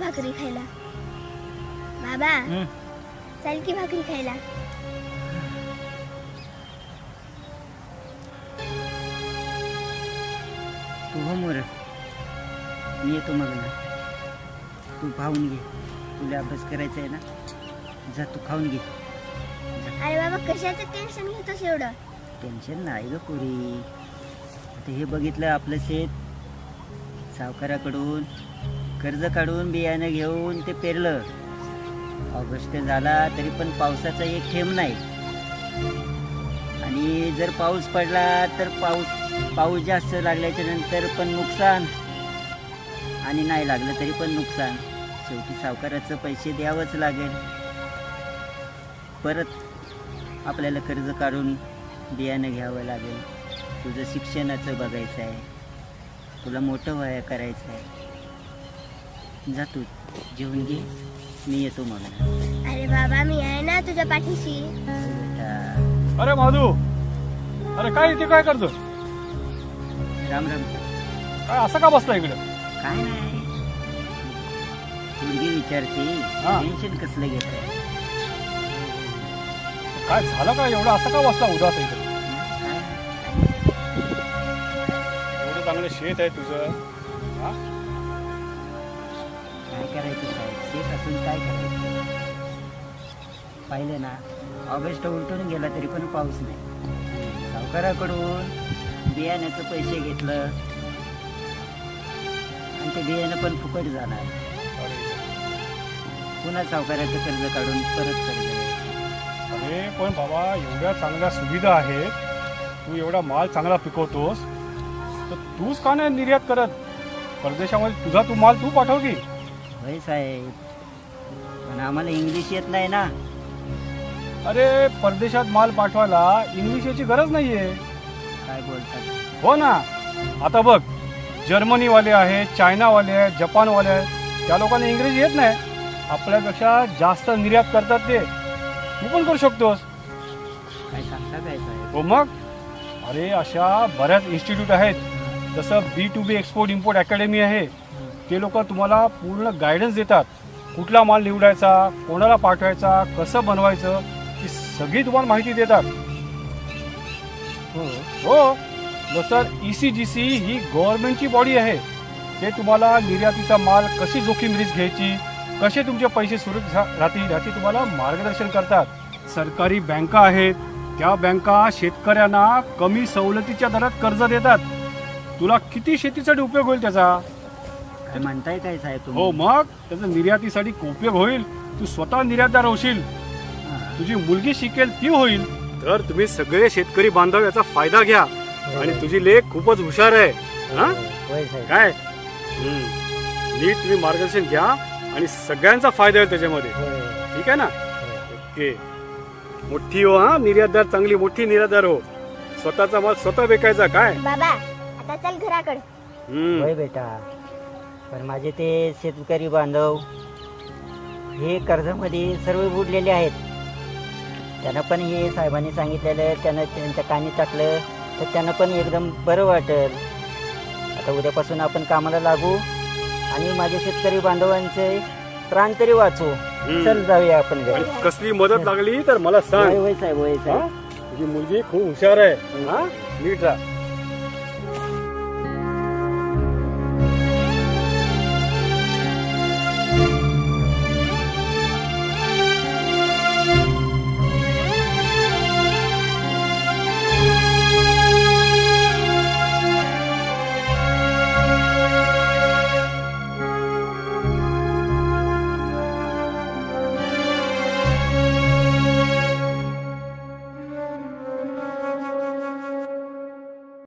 भाकरी खायला. बाबा. चल की भाकरी खायला. तू हो मोर. मी येतो मग ना तू खाऊन घे. तुला अभ्यास करायचा आहे ना? जा तू खाऊन घे. अरे बाबा कशाचं टेन्शन घेतोस एवढं? टेन्शन नाही ग पुरी. आता हे बघितलं आपलं शेत. सावकाराकडून कर्ज काढून बियाणं घेऊन ते पेरलं. ऑगस्ट झाला तरी पण पावसाचा एक थेंब नाही. आणि जर पाऊस पडला तर पाऊस पाऊस जास्त लागल्याच्या नंतर पण नुकसान. आणि नाही लागलं तरी पण नुकसान. शेवटी सावकाराचं पैसे द्यावंच लागेल. परत आपल्याला कर्ज काढून बियाणं घ्यावं लागेल. तुझं शिक्षणाचं बघायचं आहे. तुला मोठं व्हाय करायचं आहे. जा तू जेवून घे. मी येतो मग अरे बाबा मी आहे ना तुझ्या पाठीशी. अरे माधू अरे काय इथे काय करतो राम राम. काय असं का बसला इकडे? काय नाही. मुलगी विचारते हा. टेन्शन कसलं घेत काय झालं का एवढं? असं का बसला उदास इकडे? एवढं शेत आहे तुझं. हा? काय करायचं साहेब? शेत असून काय करायचं? पाहिलं ना ऑगस्ट उलटून गेला तरी पण पाऊस नाही. सावकाराकडून बियाण्याचं पैसे घेतलं. आणि ते बियाणं पण फुकट जाणार. अरे. पुन्हा सावकाराचं कर्ज काढून परत कर्ज घ्यायचं. अरे पण बाबा एवढ्या चांगल्या सुविधा आहेत. तू एवढा माल चांगला पिकवतोस. तर तूच का नाही निर्यात करत? परदेशामध्ये तुझा तू माल तू पाठव की होय साहेब. पण आम्हाला इंग्लिश येत नाही ना. अरे परदेशात माल पाठवायला इंग्लिश याची गरज नाहीये. काय बोलतात हो ना. आता बघ जर्मनीवाले आहेत चायनावाले आहेत जपानवाले आहेत त्या लोकांना इंग्रजी येत नाही. आपल्यापेक्षा जास्त निर्यात करतात ते. तू पण करू शकतोस. काय सांगता काय साहेब? हो मग? अरे अशा बऱ्याच इन्स्टिट्यूट आहेत. जसं B to B export import academy आहे ते लोक तुम्हाला पूर्ण गायडन्स देतात. कुठला माल निवडायचा कोणाला पाठवायचा कसं बनवायचं ही सगळी तुम्हाला माहिती देतात. हो. जसं ई सी जी सी ही गव्हर्नमेंटची बॉडी आहे. ते तुम्हाला निर्यातीचा माल कशी जोखीम रिस्क घ्यायची कसे तुमचे पैसे सुरक्षित राहतील याचे तुम्हाला मार्गदर्शन करतात. सरकारी बँका आहेत त्या बँका शेतकऱ्यांना कमी सवलतीच्या दरात कर्ज देतात. तुला किती शेतीसाठी उपयोग होईल त्याचा? काय म्हणताय काय साहेब तुम्ही? हो मग? त्याचा निर्यातीसाठी उपयोग होईल. तू स्वतः निर्यातदार होशील. हा. तुझी मुलगी शिकेल ती होईल. तर तुम्ही सगळे शेतकरी बांधव याचा फायदा घ्या. आणि तुझी लेख खूपच हुशार आहे. हा? होय साहेब. काय? हम्म. नीट तुम्ही मार्गदर्शन घ्या आणि सगळ्यांचा फायदा होईल त्याच्यामध्ये. होय. ठीक आहे ना? ओके. मोठी हो हा? निर्यातदार चांगली मोठी निर्यातदार हो. स्वतःचा माल स्वतः विकायचा काय? बाबा आता चल घराकडे. हम्म. होय बेटा. पण माझे ते शेतकरी बांधव हे कर्जामध्ये सर्व बुडलेले आहेत. त्यांना पण हे साहेबांनी सांगितलेलं त्यांना त्यांच्या कानी टाकलं तर त्यांना पण एकदम बरं वाटेल. आता उद्यापासून आपण कामाला लागू आणि माझ्या शेतकरी बांधवांचे प्राण तरी वाचू. हम्म. चल जाऊया आपण घरी. आणि कसली मदत लागली तर मला होय सांग. होय साहेब होय हा? साहेब तुझी मुलगी खूप हुशार आहे. हा? नीट राहा.